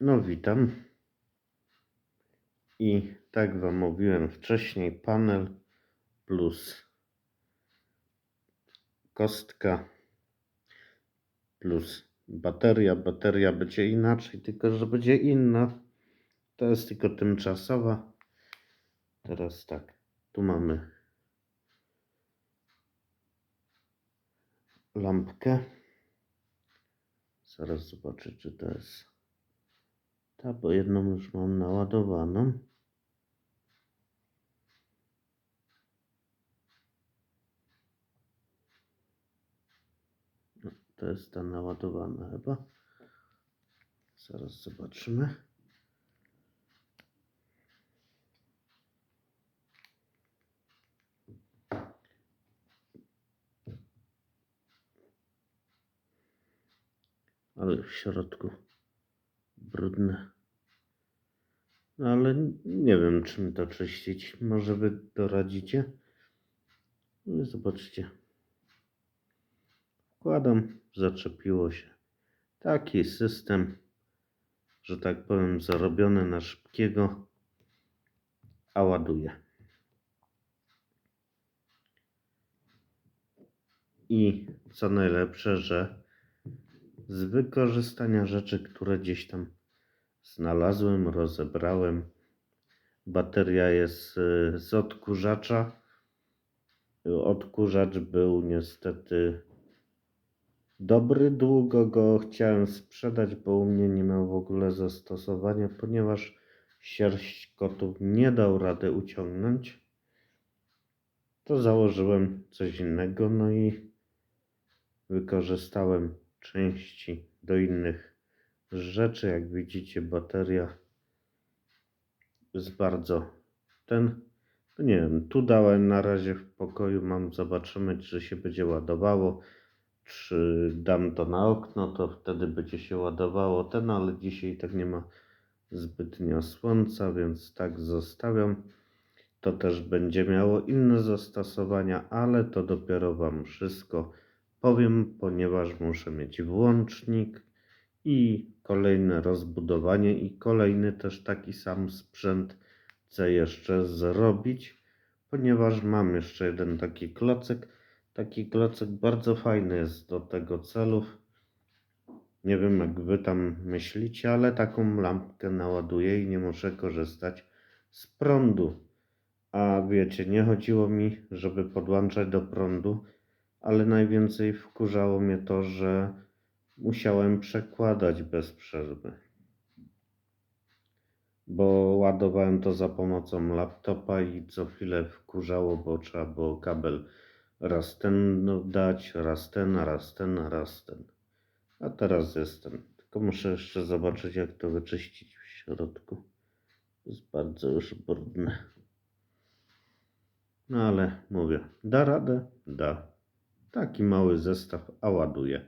No witam. I tak Wam mówiłem wcześniej, panel plus kostka plus bateria. Bateria będzie inaczej, tylko że będzie inna. To jest tylko tymczasowa. Teraz tak, tu mamy lampkę. Zaraz zobaczę, czy to jest ta, bo jedną już mam naładowaną. No, to jest ta naładowana chyba. Zaraz zobaczymy. Ale w środku brudne. Ale nie wiem czym to czyścić. Może wy doradzicie? No zobaczcie. Wkładam, zaczepiło się. Taki system, że tak powiem, zarobiony na szybkiego, a ładuje. I co najlepsze, że z wykorzystania rzeczy, które gdzieś tam znalazłem, rozebrałem. Bateria jest y, z odkurzacza. Odkurzacz był niestety dobry. Długo go chciałem sprzedać, bo u mnie nie miał w ogóle zastosowania, ponieważ sierść kotów nie dał rady uciągnąć. To założyłem coś innego, no i wykorzystałem części do innych rzeczy. Jak widzicie, bateria jest bardzo ten. No nie wiem, tu dałem na razie w pokoju. Mam, zobaczymy, czy się będzie ładowało. Czy dam to na okno, to wtedy będzie się ładowało ten, ale dzisiaj tak nie ma zbytnio słońca, więc tak zostawiam. To też będzie miało inne zastosowania, ale to dopiero Wam wszystko powiem, ponieważ muszę mieć włącznik i kolejne rozbudowanie i kolejny też taki sam sprzęt chcę jeszcze zrobić, ponieważ mam jeszcze jeden taki klocek. Taki klocek bardzo fajny jest do tego celu. Nie wiem jak wy tam myślicie, ale taką lampkę naładuję i nie muszę korzystać z prądu. A wiecie, nie chodziło mi, żeby podłączać do prądu, ale najwięcej wkurzało mnie to, że musiałem przekładać bez przerwy. Bo ładowałem to za pomocą laptopa i co chwilę wkurzało, bo trzeba było kabel raz ten dać, raz ten, raz ten, raz ten. A teraz jest ten. Tylko muszę jeszcze zobaczyć, jak to wyczyścić w środku. Jest bardzo już brudne. No ale mówię, da radę? Da. Taki mały zestaw, a ładuje.